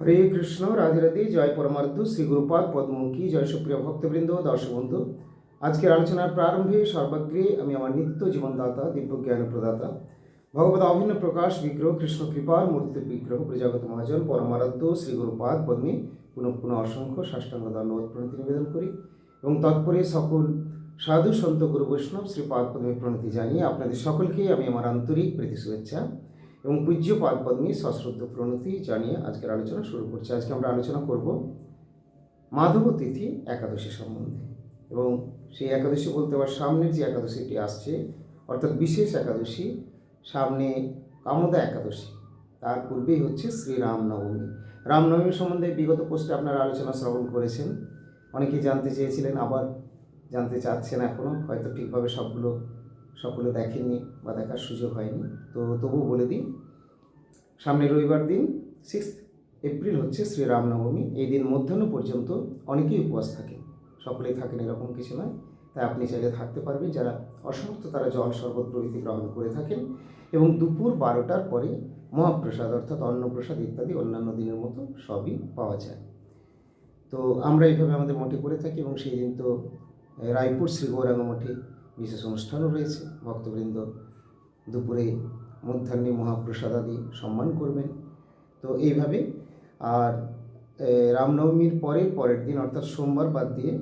হরে কৃষ্ণ, রাধে রাধে, জয় পরমার্থ শ্রী গুরুপাদ পদ্মমুখী, জয় সুপ্রিয় ভক্তবৃন্দ দর্শক বন্ধু আজকের আলোচনার প্রারম্ভে সর্বাগ্রে আমি আমার নিত্য জীবনদাতা দিব্য জ্ঞান প্রদাতা ভগবত অভিন্ন প্রকাশ, বিগ্রহ, কৃষ্ণ কৃপার মূর্তির বিগ্রহ, প্রজাগত মহাজন, পরমারাধ্য, শ্রী গুরুপাদ পদ্মী পুনঃ পুনঃ অসংখ্য সাষ্টাঙ্গ ধন্যবাদ প্রণতি নিবেদন করি এবং তৎপরে সকল সাধু সন্ত গুরু বৈষ্ণব শ্রী পাদ পদ্মী প্রণতি জানিয়ে আপনাদের সকলকে আমি আমার আন্তরিক প্রীতি শুভেচ্ছা। এবং পূজ্য পাদ পদ্মী সশ্রদ্ধ প্রণতি জানিয়ে আজকের আলোচনা শুরু করছি। আজকে আমরা আলোচনা করব মাধব তিথি একাদশী সম্বন্ধে। এবং সেই একাদশী বলতে আবার সামনের যে একাদশীটি আসছে, অর্থাৎ বিশেষ একাদশী, সামনে কামদা একাদশী, তার পূর্বেই হচ্ছে শ্রীরাম নবমী রামনবমী সম্বন্ধে বিগত পোস্টে আপনারা আলোচনা শ্রবণ করেছেন। অনেকেই জানতে চেয়েছিলেন, আবার জানতে চাচ্ছেন এখনও হয়তো ঠিকভাবে সবগুলো, সকলে দেখেননি বা দেখার সুযোগ হয়নি। তো তবুও বলে দিই সামনের রবিবার দিন সিক্স এপ্রিল হচ্ছে শ্রীরামনবমী এই দিন মধ্যাহ্ন পর্যন্ত অনেকেই উপবাস থাকে। সকলেই থাকেন এরকম কিছু নয়। তাই আপনি চাইলে থাকতে পারবেন যারা অসমর্থ তারা জল শরবত প্রভৃতি গ্রহণ করে থাকেন এবং দুপুর বারোটার পরে মহাপ্রসাদ, অর্থাৎ অন্নপ্রসাদ ইত্যাদি অন্যান্য দিনের মতো সবই পাওয়া যায়। তো আমরা এইভাবে আমাদের মঠে করে থাকি এবং সেই দিন তো রায়পুর শ্রী গৌরাঙ্গ মঠে বিশেষ অনুষ্ঠানও রয়েছে। ভক্তবৃন্দ দুপুরে মধ্যাহ্নে মহাপ্রসাদ আদি সম্মান করবেন। তো এইভাবে আর রামনবমীর পরে পরের দিন, অর্থাৎ সোমবার বাদ দিয়ে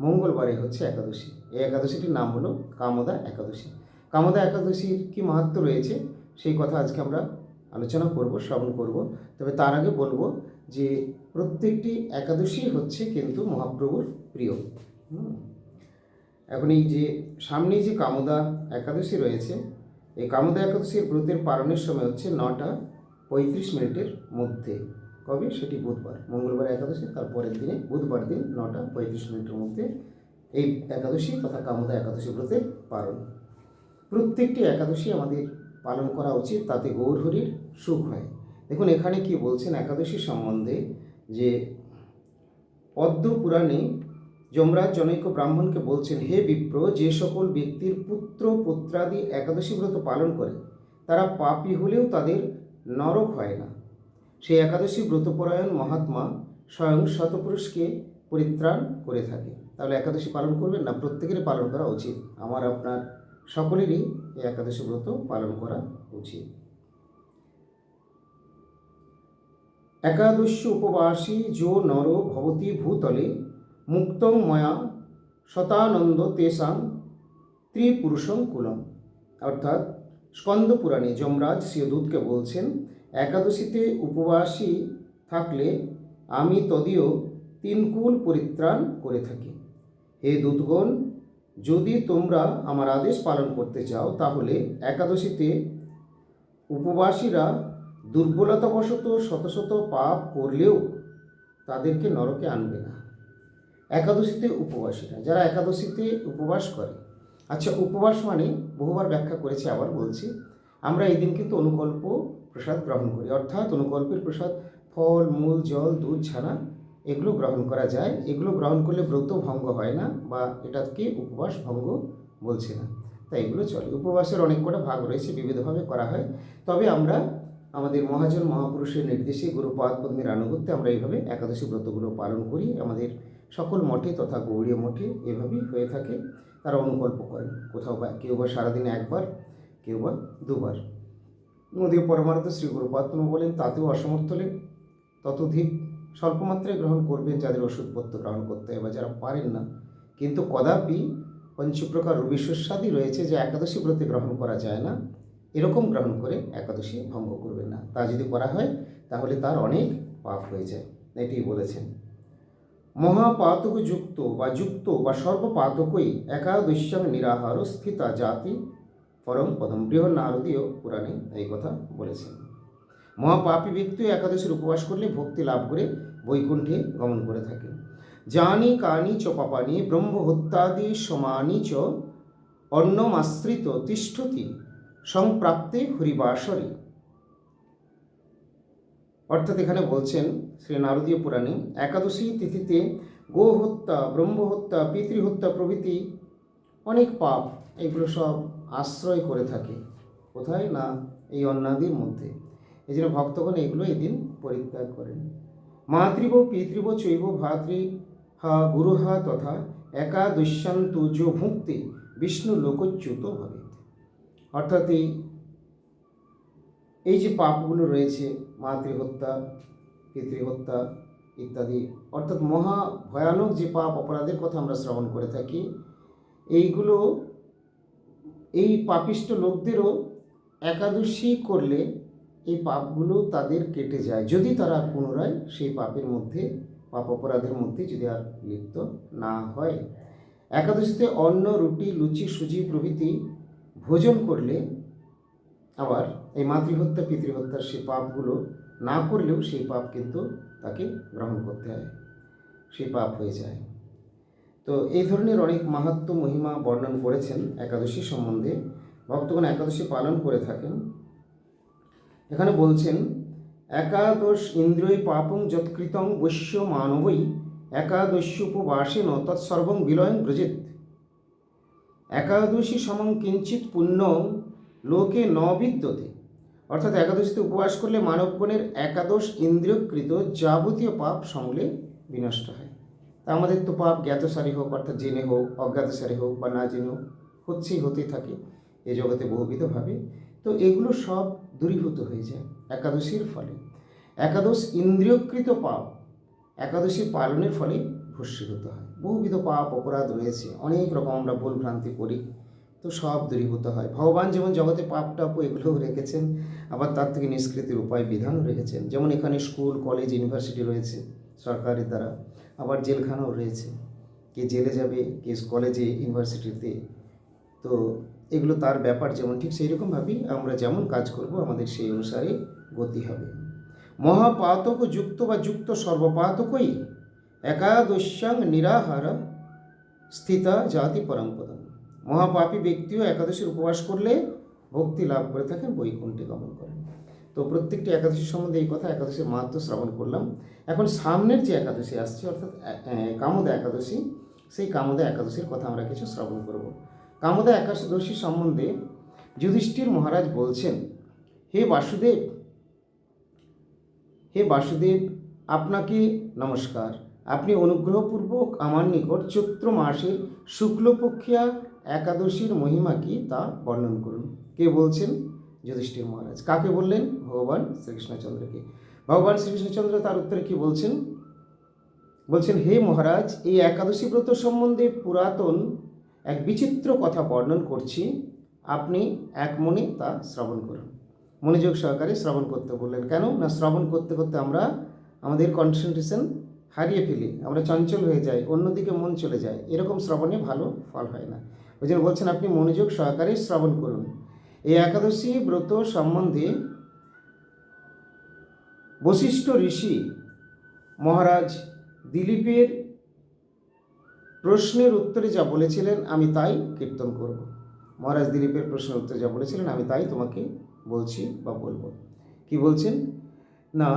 মঙ্গলবারে হচ্ছে একাদশী। এই একাদশীটির নাম হলো কামদা একাদশী। কামদা একাদশীর কি মাহাত্ম রয়েছে সেই কথা আজকে আমরা আলোচনা করব, শ্রবণ করব। তবে তার আগে বলব যে প্রত্যেকটি একাদশী হচ্ছে কিন্তু মহাপ্রভুর প্রিয়। এখন এই যে সামনেই যে কামদা একাদশী রয়েছে এই কামদা একাদশীর ব্রতের পালনের সময় হচ্ছে নটা পঁয়ত্রিশ মিনিটের মধ্যে। কবে? সেটি বুধবার। মঙ্গলবার একাদশী, তার পরের দিনে বুধবার দিন নটা পঁয়ত্রিশ মিনিটের মধ্যে এই একাদশী তথা কামদা একাদশী ব্রতের পালন। প্রত্যেকটি একাদশী আমাদের পালন করা উচিত, তাতে গৌরহরির সুখ হয়। দেখুন, এখানে কি বলছেন একাদশী সম্বন্ধে যে পদ্ম পুরাণে যমরাজ জনৈক ব্রাহ্মণকে বলছেন, হে বিপ্র, যে সকল ব্যক্তির পুত্র পুত্রাদি একাদশী ব্রত পালন করে, তারা পাপি হলেও তাদের নরক হয় না। সেই একাদশী ব্রতপরায়ণ মহাত্মা স্বয়ং শতপুরুষকে পরিত্রাণ করে থাকে। তাহলে একাদশী পালন করবেন না? প্রত্যেকেরই পালন করা উচিত। আমার, আপনার সকলেরই এই একাদশী ব্রত পালন করা উচিত। একাদশ উপবাসী যো নর ভবতী ভূতলে মুক্তং ময়া শতানন্দ তেসাং ত্রিপুরুষং কুলম। অর্থাৎ স্কন্দ পুরাণে যমরাজ শিয়দূতকে বলছেন, একাদশীতে উপবাসী থাকলে আমি তদীয় তিনকুল পরিত্রাণ করে থাকি। হে দূতগণ, যদি তোমরা আমার আদেশ পালন করতে চাও, তাহলে একাদশীতে উপবাসীরা দুর্বলতাবশত শত শত পাপ করলেও তাদেরকে নরকে আনবে না। একাদশীতে উপবাসীরা, যারা একাদশীতে উপবাস করে। আচ্ছা উপবাস মানে বহুবার ব্যাখ্যা করেছি, আবার বলছি। আমরা এই দিন কিন্তু অনুকল্প প্রসাদ গ্রহণ করি, অর্থাৎ অনুকল্পের প্রসাদ, ফল, মূল, জল, দুধ, ছানা, এগুলো গ্রহণ করা যায়। এগুলো গ্রহণ করলে ব্রত ভঙ্গ হয় না বা এটাকে উপবাস ভঙ্গ বলছে না। তাই এগুলো চলে। উপবাসের অনেক কটা ভাগ রয়েছে, বিবিধভাবে করা হয়। তবে আমরা, আমাদের মহাজন মহাপুরুষের নির্দেশে গুরুপাদ পদ্মের আনুগত্যে আমরা এইভাবে একাদশী ব্রতগুলো পালন করি। আমাদের সকল মঠে তথা গৌড়ীয় মঠে এভাবেই হয়ে থাকে। তারা অনুকল্প করেন কোথাও বা কেউ বা সারাদিনে একবার, কেউ বা দুবার। নদীয় পরমার্থ শ্রী গুরুপাত্ম বলেন, তাতেও অসমর্থ হলে ততোধিক স্বল্পমাত্রায় গ্রহণ করবেন যাদের ওষুধপত্র গ্রহণ করতে হয় বা যারা পারেন না। কিন্তু কদাপি পঞ্চপ্রকার রবি সুস্বাদই রয়েছে যে একাদশী ব্রতে গ্রহণ করা যায় না। এরকম গ্রহণ করে একাদশী ভঙ্গ করবেন না। তা যদি করা হয়, তাহলে তার অনেক পাপ হয়ে যায়। এটি বলেছেন। মহাপাতক যুক্ত বা যুক্ত বা সর্বপাতকই একাদশ্যাং নিরাহার স্থিতা জাতি পরম পদম। বৃহৎ নারদীয় পুরাণে এই কথা বলেছেন। মহাপাপী ব্যক্তি একাদশীর উপবাস করলে ভক্তি লাভ করে বৈকুণ্ঠে গমন করে থাকেন জানি কানি চ পাপানি ব্রহ্মহত্যাদি সমানি চ অন্নমাশ্রিত তিষ্ঠতি সংপ্রাপ্তে হরিবাসরে। অর্থাৎ এখানে বলছেন শ্রী নারদীয় পুরাণে, একাদশী তিথিতে গো হত্যা ব্রহ্ম হত্যা পিতৃহত্যা প্রভৃতি অনেক পাপ, এগুলো সব আশ্রয় করে থাকে। কোথায়? না, এই অন্নাদির মধ্যে। এই জন্য ভক্তগণ এগুলো এদিন পরিত্যাগ করেন। মাতৃব, পিতৃব, চৈব, ভাতৃ, হা গুরুহা তথা একাদশ্যান্তু যো ভুক্তি বিষ্ণু লোকচ্যুত ভাবে অর্থাৎ এই যে পাপগুলো রয়েছে মাতৃহত্যা, পিতৃহত্যা ইত্যাদি। অর্থাৎ মহা ভয়ানক যে পাপ অপরাধের কথা আমরা শ্রবণ করে থাকি, এইগুলো, এই পাপিষ্ট লোকদেরও একাদশী করলে এই পাপগুলো তাদের কেটে যায়। যদি তারা পুনরায় সেই পাপের মধ্যে, পাপ অপরাধের মধ্যে যদি আর লিপ্ত না হয়। একাদশীতে অন্ন, রুটি, লুচি, সুজি প্রভৃতি ভোজন করলে আবার এই মাতৃহত্যা পিতৃহত্যার সেই পাপগুলো না করলেও সেই পাপ কিন্তু তাকে গ্রহণ করতে হয়। সেই পাপ হয়ে যায়। তো এই ধরনের অনেক মাহাত্ম, মহিমা বর্ণন করেছেন একাদশী সম্বন্ধে। ভক্তগণ একাদশী পালন করে থাকেন। এখানে বলছেন, একাদশ ইন্দ্রিয় পাপং যৎকৃতং বৈশ্য মানবই একাদশ্যোপবাসেন তৎসর্বং বিলয়ং ব্রজেত একাদশী সমং কিঞ্চিত পুণ্য, লোকে ন বিদ্যতে। অর্থাৎ একাদশীতে উপবাস করলে মানবগণের একাদশ ইন্দ্রিয়কৃত যাবতীয় পাপ সমূলে বিনষ্ট হয়। তা আমাদের তো পাপ জ্ঞাতসারী হোক, অর্থাৎ জেনে হোক, অজ্ঞাতসারী হোক বা না জেনে হোক, হচ্ছেই হতেই থাকে এ জগতে বহুবিধভাবে। তো এগুলো সব দূরীভূত হয়ে যায় একাদশীর ফলে। একাদশ ইন্দ্রিয়কৃত পাপ একাদশী পালনের ফলে ভস্মীভূত হয়। বহুবিধ পাপ, অপরাধ রয়েছে। অনেক রকম আমরা ভুল ভ্রান্তি করি। তো সব দূরীভূত হয়। ভগবান যেমন জগতে পাপ টাপ এগুলোও রেখেছেন, আবার তার থেকে নিষ্কৃতির উপায় বিধানও রেখেছেন। যেমন এখানে স্কুল, কলেজ, ইউনিভার্সিটি রয়েছে সরকারের দ্বারা, আবার জেলখানাও রয়েছে। কে জেলে যাবে, কে কলেজে, ইউনিভার্সিটিতে, তো এগুলো তার ব্যাপার যেমন ঠিক সেই রকমভাবেই আমরা যেমন কাজ করব, আমাদের সেই অনুসারে গতি হবে। মহাপাতক যুক্ত বা যুক্ত সর্বপাতকই একাদশ্যাং নিরাহার স্থিতা জাতি পরম্পদম মহাপাপী ব্যক্তিও একাদশীর উপবাস করলে ভক্তি লাভ করে থাকেন, বৈকুণ্ঠে গমন করেন। তো প্রত্যেকটি একাদশী সম্বন্ধে এই কথা একাদশীর মাহাত্ম শ্রবণ করলাম। এখন সামনের যে একাদশী আসছে, অর্থাৎ কামদা একাদশী, সেই কামদা একাদশীর কথা আমরা কিছু শ্রবণ করব। কামদা একাদশী সম্বন্ধে যুধিষ্ঠির মহারাজ বলছেন, হে বাসুদেব হে বাসুদেব, আপনাকে নমস্কার। আপনি অনুগ্রহপূর্বক আমার নিকট চৈত্র মাসের শুক্লপক্ষিয়া একাদশীর মহিমা কি তা বর্ণন করুন। কে বলছেন? যুধিষ্ঠির মহারাজ। কাকে বললেন? ভগবান শ্রীকৃষ্ণচন্দ্রকে। ভগবান শ্রীকৃষ্ণচন্দ্র তার উত্তরে কি বলছেন? বলছেন, হে মহারাজ, এই একাদশী ব্রত সম্বন্ধে পুরাতন এক বিচিত্র কথা বর্ণন করছি। আপনি এক মনে তা শ্রবণ করুন। মনোযোগ সহকারে শ্রবণ করতে বললেন, কেন? না, শ্রবণ করতে করতে আমরা আমাদের কনসেন্ট্রেশন হারিয়ে ফেলি। আমরা চঞ্চল হয়ে যাই, অন্যদিকে মন চলে যায়। এরকম শ্রবণে ভালো ফল হয় না। ওই জন্য বলছেন আপনি মনোযোগ সহকারে শ্রবণ করুন। এই একাদশী ব্রত সম্বন্ধে বশিষ্ঠ ঋষি মহারাজ দিলীপের প্রশ্নের উত্তরে যা বলেছিলেন, আমি তাই কীর্তন করব। মহারাজ দিলীপের প্রশ্নের উত্তরে যা বলেছিলেন, আমি তাই তোমাকে বলছি বা বলব। কি বলছেন? না,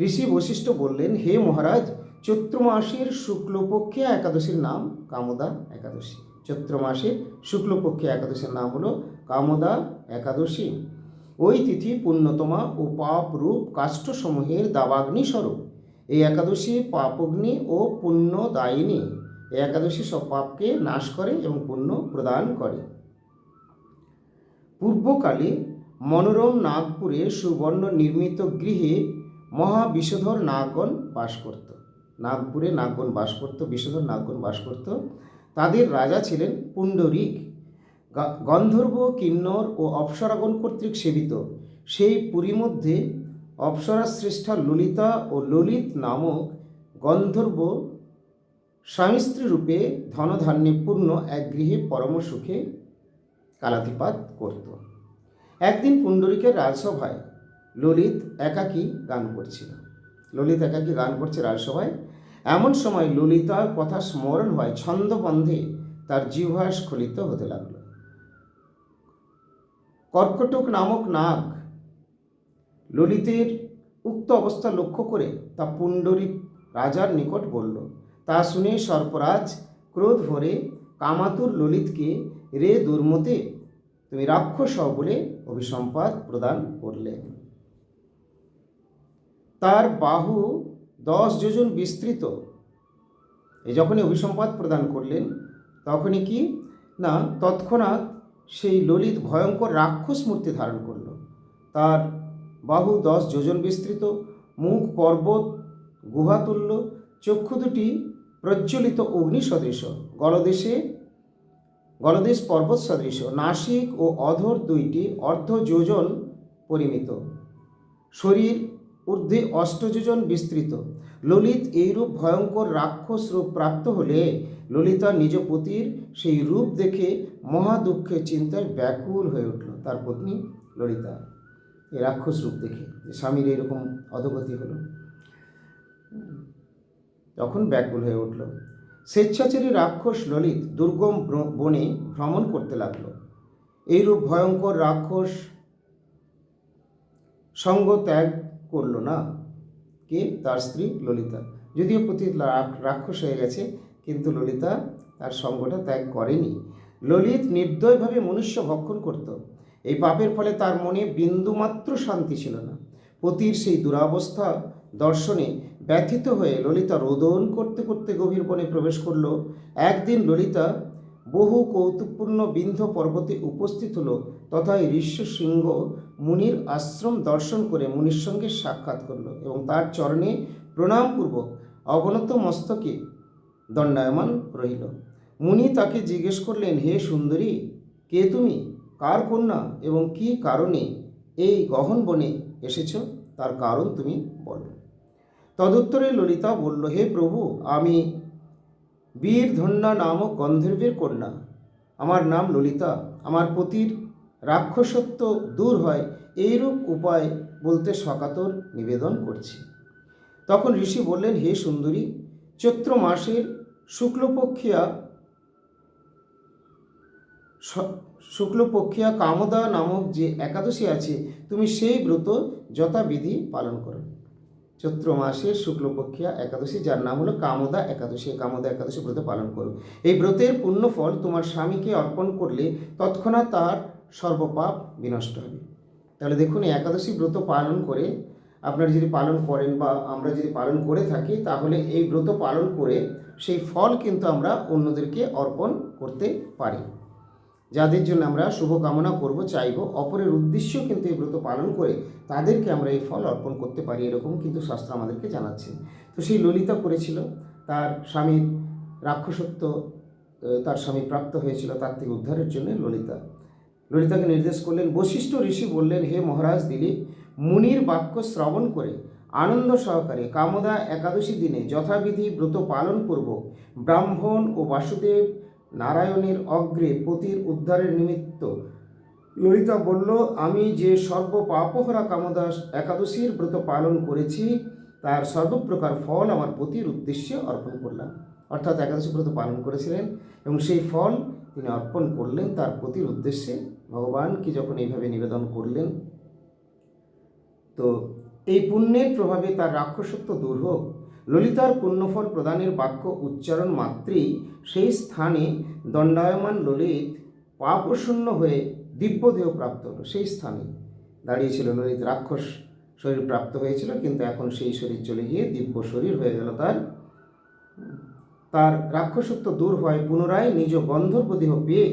ঋষি বশিষ্ঠ বললেন, হে মহারাজ চৈত্র মাসের শুক্লপক্ষে একাদশীর নাম কামদা একাদশী। চৈত্র মাসের শুক্লপক্ষে একাদশীর নাম হলো কামদা একাদশী। ওই তিথি পুণ্যতমা ও পাপ রূপ কাষ্ঠসমূহের দাবাগ্নি স্বরূপ। এই একাদশী পাপগ্নি ও পুণ্য দায়িনী এই একাদশী সব পাপকে নাশ করে এবং পুণ্য প্রদান করে। পূর্বকালে মনোরম নাগপুরে সুবর্ণ নির্মিত গৃহে মহাবিষধর নাগগণ বাস করত। নাগপুরে নাগগণ বাস করত বিষধর নাগগণ বাস করত। তাদের রাজা ছিলেন পুণ্ডরিক। গন্ধর্ব, কিন্নর ও অপ্সরাগণ কর্তৃক সেবিত। সেই পুরী মধ্যে অপ্সরা শ্রেষ্ঠা ললিতা ও ললিত নামক গন্ধর্ব স্বামী রূপে ধনধান্যে পূর্ণ এক গৃহে পরম সুখে কালাতিপাত করত। একদিন পুণ্ডরিকের রাজসভায় ললিত একাকী গান করছিল। ললিত একাকী গান করছে রাজসভায়। এমন সময় ললিতার কথা স্মরণ হয়, ছন্দবন্ধে তার জিহ্বা স্খলিত হতে লাগল। কর্কটক নামক নাগ ললিতের উক্ত অবস্থা লক্ষ্য করে তা পুণ্ডরিক রাজার নিকট বলল, তা শুনে সর্পরাজ ক্রোধ ভরে কামাতুর ললিতকে রে দুর্মতে তুমি রাক্ষস বলে অভিসম্পাদ প্রদান করলে তার বাহু দশ যোজন বিস্তৃত। এই যখনই অভিসম্পাদ প্রদান করলেন, তখনই কি? না, তৎক্ষণাৎ সেই ললিত ভয়ঙ্কর রাক্ষস মূর্তি ধারণ করল। তার বাহু দশ যোজন বিস্তৃত, মুখ পর্বত, গুহা গুহাতুল্য চক্ষু দুটি প্রজ্বলিত অগ্নি সদৃশ, গলদেশে গলদেশ পর্বত সদৃশ, নাসিক ও অধর দুইটি অর্ধ যোজন পরিমিত। শরীর ঊর্ধ্বে অষ্টযোজন বিস্তৃত। ললিত এইরূপ ভয়ঙ্কর রাক্ষস রূপ প্রাপ্ত হলে ললিতা নিজ পতির সেই রূপ দেখে মহা দুঃখে চিন্তায় ব্যাকুল হয়ে উঠল তার পত্নী ললিতা। এই রাক্ষস রূপ দেখে যে স্বামীর এরকম অধগতি হলো। তখন ব্যাকুল হয়ে উঠল। স্বেচ্ছাচারী রাক্ষস ললিত দুর্গম বনে ভ্রমণ করতে লাগল। এইরূপ ভয়ঙ্কর রাক্ষস সঙ্গ ত্যাগ করল না। কে? তার স্ত্রী ললিতা। যদিও প্রতি রাক্ষস হয়ে গেছে, কিন্তু ললিতা তার সঙ্গটা ত্যাগ করেনি। ললিত নির্দয়ভাবে মনুষ্য ভক্ষণ করত। এই পাপের ফলে তার মনে বিন্দুমাত্র শান্তি ছিল না। পতির সেই দুরাবস্থা দর্শনে ব্যথিত হয়ে ললিতা রোদন করতে করতে গভীর বনে প্রবেশ করল। একদিন ললিতা বহু কৌতুকপূর্ণ বিন্ধ পর্বতে উপস্থিত হলো তথা ঋষ্য সিংহ মুনির আশ্রম দর্শন করে মুনির সঙ্গে সাক্ষাৎ করল এবং তার চরণে প্রণামপূর্বক অবনত মস্তকে দণ্ডায়মান রহিল। মুনি তাকে জিজ্ঞেস করলেন, হে সুন্দরী, কে তুমি? কার কন্যা? এবং কি কারণে এই গহন বনে এসেছ? তার কারণ তুমি বলো। তদুত্তরে ললিতা বলল, হে প্রভু, আমি বীর ধন্যা নামক গন্ধর্বের কন্যা। আমার নাম ললিতা। আমার পতির রাক্ষসত্ব দূর হয়, এইরূপ উপায় বলতে সকাতর নিবেদন করছি। তখন ঋষি বললেন, হে সুন্দরী, চৈত্র মাসের শুক্লপক্ষিয়া শুক্লপক্ষিয়া কামদা নামক যে একাদশী আছে, তুমি সেই ব্রত যথাবিধি পালন করো। চৈত্র মাসের শুক্লপক্ষিয়া একাদশী, যার নাম হলো কামদা একাদশী কামদা একাদশী ব্রত পালন করো। এই ব্রতের পুণ্য ফল তোমার স্বামীকে অর্পণ করলে তৎক্ষণাৎ তার সর্বপাপ বিনষ্ট হবে। তাহলে দেখুন একাদশী ব্রত পালন করে আপনারা যদি পালন করেন বা আমরা যদি পালন করে থাকি, তাহলে এই ব্রত পালন করে সেই ফল কিন্তু আমরা অন্যদেরকে অর্পণ করতে পারি। যাদের জন্য আমরা শুভকামনা করব, চাইব, অপরের উদ্দেশ্য কিন্তু এই ব্রত পালন করে তাদেরকে আমরা এই ফল অর্পণ করতে পারি, এরকম কিন্তু শাস্ত্র আমাদেরকে জানাচ্ছে। তো সেই ললিতা করেছিল, তার স্বামীর রাক্ষসত্ব তার স্বামী প্রাপ্ত হয়েছিল, তার থেকে উদ্ধারের জন্য ললিতা। ললিতাকে নির্দেশ করলেন, বশিষ্ঠ ঋষি বললেন, হে মহারাজ দিলীপ, মুনির বাক্য শ্রবণ করে আনন্দ সহকারে কামদা একাদশী দিনে যথাবিধি ব্রত পালন পূর্বক ব্রাহ্মণ ও বাসুদেব নারায়ণের অগ্রে পতির উদ্ধারের নিমিত্ত ললিতা বলল, আমি যে সর্ব পাপহরা কামদাস একাদশীর ব্রত পালন করেছি, তার সর্বপ্রকার ফল আমার পতির উদ্দেশ্যে অর্পণ করলাম। অর্থাৎ একাদশী ব্রত পালন করেছিলেন এবং সেই ফল তিনি অর্পণ করলেন তার পতির উদ্দেশ্যে ভগবানকে যখন এইভাবে নিবেদন করলেন? তো এই পুণ্যের প্রভাবে তার রাক্ষসত্ব দূর হোক। ললিতার পুণ্যফল প্রদানের বাক্য উচ্চারণ মাত্রেই সেই স্থানে দণ্ডায়মান ললিত পাপশূন্য হয়ে দিব্যদেহ প্রাপ্ত হলো। সেই স্থানে দাঁড়িয়েছিল ললিত। রাক্ষস শরীর প্রাপ্ত হয়েছিল, কিন্তু এখন সেই শরীর চলে গিয়ে দিব্য শরীর হয়ে গেল তার। তার রাক্ষসত্ব দূর হয় পুনরায় নিজ গন্ধর্ব দেহ পেয়ে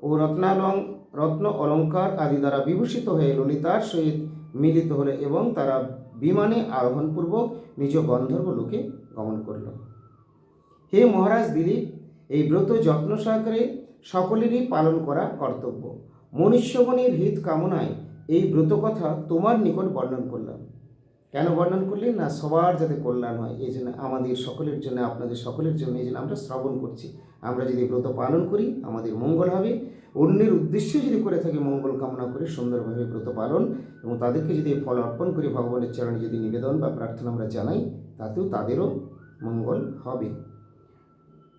ও রত্নালং রত্ন, অলঙ্কার আদি দ্বারা বিভূষিত হয়ে ললিতার সহিত মিলিত হলে এবং তারা বিমানে আরোহণপূর্বক নিজ গন্ধর্ব লোকে গমন করল। হে মহারাজ দিলীপ, এই ব্রত যত্ন সহকারে সকলেরই পালন করা কর্তব্য। মনুষ্যগণের হিত কামনায় এই ব্রত কথা তোমার নিকট বর্ণন করলাম। কেন বর্ণন করলেন? না, সবার যাতে কল্যাণ হয়। এই জন্য আমাদের সকলের জন্য, আপনাদের সকলের জন্য এই জন্য আমরা শ্রবণ করছি। আমরা যদি ব্রত পালন করি, আমাদের মঙ্গল হবে। অন্যের উদ্দেশ্যে যদি করে থাকি মঙ্গল কামনা করে সুন্দরভাবে ব্রত পালন এবং তাদেরকে যদি ফল অর্পণ করি ভগবানের চরণে যদি নিবেদন বা প্রার্থনা আমরা জানাই, তাতেও তাদেরও মঙ্গল হবে।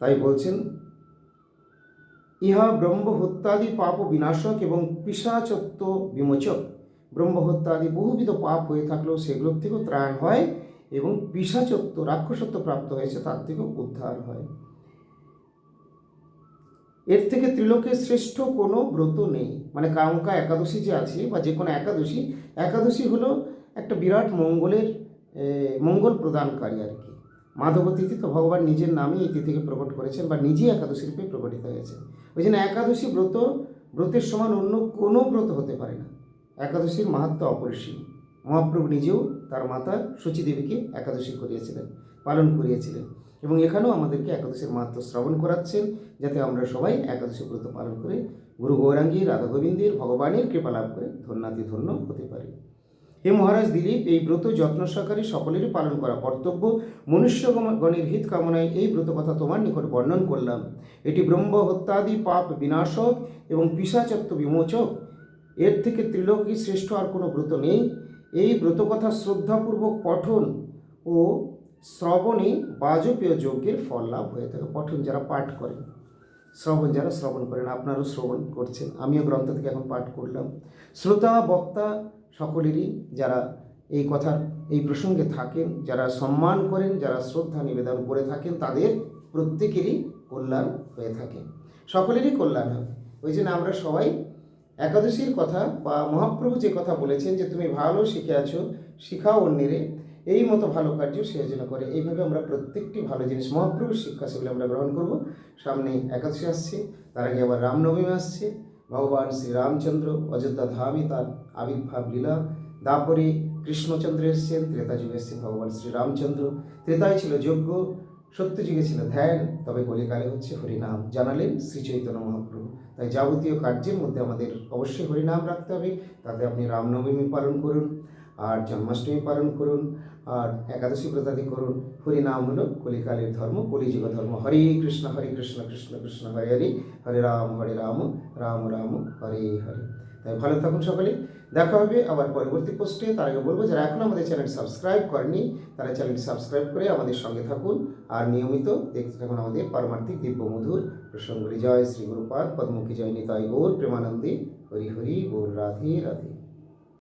তাই বলছেন, ইহা ব্রহ্মহত্যাদি পাপ বিনাশক এবং পিসাচত্ব বিমোচক। ব্রহ্মহত্যাদি বহুবিধ পাপ হয়ে থাকলেও সেগুলোর থেকেও ত্রাণ হয় এবং পিসাচত্ব রাক্ষসত্ব প্রাপ্ত হয়েছে তার থেকেও উদ্ধার হয়। এর থেকে ত্রিলোকের শ্রেষ্ঠ কোনো ব্রত নেই। মানে কামকা একাদশী যে আছে, বা যে কোনো একাদশী একাদশী হলো একটা বিরাট মঙ্গলের মঙ্গল প্রদানকারী আর কি। মাধব তিথি তো ভগবান নিজের নামে এই তিথিকে প্রকট করেছেন, বা নিজেই একাদশী রূপে প্রকটিত হয়েছে ওই জন্য একাদশী ব্রত, ব্রতের সমান অন্য কোনো ব্রত হতে পারে না। একাদশীর মাহাত্ম অপরিসীম। মহাপ্রভু নিজেও তার মাতা সূচিদেবীকে একাদশী করিয়েছিলেন, পালন করিয়েছিলেন। এবং এখানেও আমাদেরকে একাদশীর মাত্র শ্রবণ করাচ্ছেন যাতে আমরা সবাই একাদশী ব্রত পালন করে গুরু গৌরাঙ্গী, রাধা গোবিন্দের, ভগবানের কৃপা লাভ করে ধন্যাতি ধন্য হতে পারি। হে মহারাজ দিলীপ, এই ব্রত যত্ন সহকারে সকলেরই পালন করা কর্তব্য। মনুষ্যগণের হিত কামনায় এই ব্রত কথা তোমার নিকট বর্ণন করলাম। এটি ব্রহ্ম হত্যাদি পাপ বিনাশক এবং পিসাচত্ব বিমোচক। এর থেকে ত্রিলোকী শ্রেষ্ঠ আর কোনো ব্রত নেই। এই ব্রত কথা শ্রদ্ধাপূর্বক পঠন ও শ্রবণে বাজপেয় যজ্ঞের ফল লাভ হয়ে থাকে। পঠন যারা পাঠ করেন শ্রবণ যারা শ্রবণ করেন, আপনারও শ্রবণ করছেন। আমিও গ্রন্থ থেকে এখন পাঠ করলাম। শ্রোতা, বক্তা সকলেরই যারা এই কথার, এই প্রসঙ্গে থাকেন, যারা সম্মান করেন, যারা শ্রদ্ধা নিবেদন করে থাকেন, তাদের প্রত্যেকেরই কল্যাণ হয়ে থাকে। সকলেরই কল্যাণ হবে। ওই জন্য আমরা সবাই একাদশীর কথা বা মহাপ্রভু যে কথা বলেছেন যে, তুমি ভালো শিখে আছো, শিখাও অন্যেরে। এই মতো ভালো কার্য সে যেন করে। এইভাবে আমরা প্রত্যেকটি ভালো জিনিস মহাপ্রভুর শিক্ষা সেগুলো আমরা গ্রহণ করব। সামনে একাদশী আসছে, তার আগে আবার রামনবমী আসছে। ভগবান শ্রী রামচন্দ্র অযোধ্যা ধামই তার আবির্ভাব লীলা। দাপরে কৃষ্ণচন্দ্র এসছেন, ত্রেতা যুগে এসছেন ভগবান শ্রী রামচন্দ্র। ত্রেতায় ছিল যজ্ঞ সত্যযুগে ছিল ধ্যান, তবে কলিকালে হচ্ছে হরিনাম। জানালেন শ্রী চৈতন্য মহাপ্রভু। তাই যাবতীয় কার্যের মধ্যে আমাদের অবশ্যই হরিনাম রাখতে হবে, তাতে আপনি রামনবমী পালন করুন। আর জন্মাষ্টমী পালন করুন, আর একাদশী ব্রতাদি করুন। হরি নাম হলো কলিকালের ধর্ম, কলিযুগ ধর্ম। হরে কৃষ্ণ হরে কৃষ্ণ কৃষ্ণ কৃষ্ণ, হরে হরে। হরে রাম হরে রাম রাম রাম, হরে হরে। তাই ভালো থাকুন সকলে। দেখা হবে আবার পরবর্তী পোস্টে তার আগে বলব, যারা এখন আমাদের চ্যানেল সাবস্ক্রাইব করেনি তারা চ্যানেলটি সাবস্ক্রাইব করে আমাদের সঙ্গে থাকুন। আর নিয়মিত দেখতে থাকুন আমাদের পারমার্থিক দিব্য মধুর প্রসঙ্গরি জয় শ্রী গুরুপাদ পদ্মুখী জয় নিতাই গৌর, প্রেমানন্দী। হরি হরি, গৌর রাধে রাধে।